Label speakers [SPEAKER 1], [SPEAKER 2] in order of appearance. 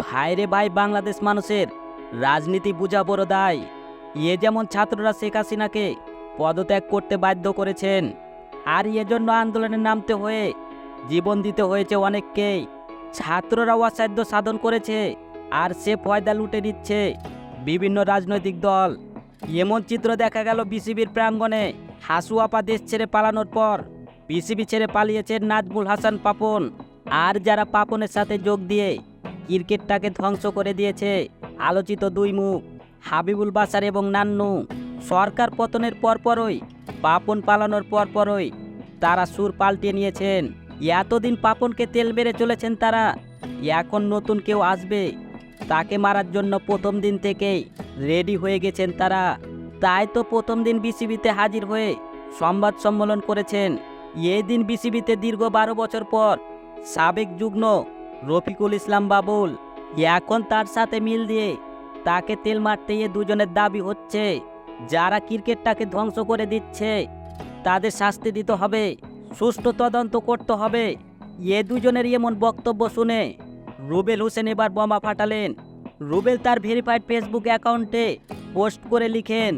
[SPEAKER 1] ভাইরে ভাই বাংলাদেশ মানুষের রাজনীতি বুঝা বড় দায়। এ যেমন ছাত্ররা শেখ হাসিনাকে পদত্যাগ করতে বাধ্য করেছেন, আর এজন্য আন্দোলনে নামতে হয়ে জীবন দিতে হয়েছে অনেককেই ছাত্ররা অসাধ্য সাধন করেছে, আর সে ফয়দা লুটে নিচ্ছে বিভিন্ন রাজনৈতিক দল। এমন চিত্র দেখা গেল বিসিবির প্রাঙ্গণে হাসুয়াপা দেশ ছেড়ে পালানোর পর। বিসিবি ছেড়ে পালিয়েছেন নাজমুল হাসান পাপন, আর যারা পাপনের সাথে যোগ দিয়ে ক্রিকেটটাকে ধ্বংস করে দিয়েছে। আলোচিত দুই মুখ, হাবিবুল বাসার এবং নান্নু। সরকার পতনের পরপরই, পাপন পালানোর পরপরই তারা সুর পাল্টিয়ে নিয়েছেন। এতদিন পাপনকে তেল মেরে চলেছেন তারা। এখন নতুন কেউ আসবে। তাকে মারার জন্য প্রথম দিন থেকেই রেডি হয়ে গেছেন তারা। তাই তো প্রথম দিন বিসিবিতে হাজির হয়ে সংবাদ সম্মেলন করেছেন। এই দিন বিসিবিতে দীর্ঘ বারো বছর পর সাবেক যুগ্ম রফিকুল ইসলাম বাবুল এখন তার সাথে মিল দিয়ে তাকে তেল মারতে গিয়ে দুজনের দাবি হচ্ছে। যারা ক্রিকেটটাকে ধ্বংস করে দিচ্ছে, তাদের শাস্তি দিতে হবে, সুষ্ঠু তদন্ত করতে হবে। এ দুজনের এমন বক্তব্য শুনে রুবেল হোসেন এবার বোমা ফাটালেন। রুবেল তার ভেরিফাইড ফেসবুক অ্যাকাউন্টে পোস্ট করে লিখেন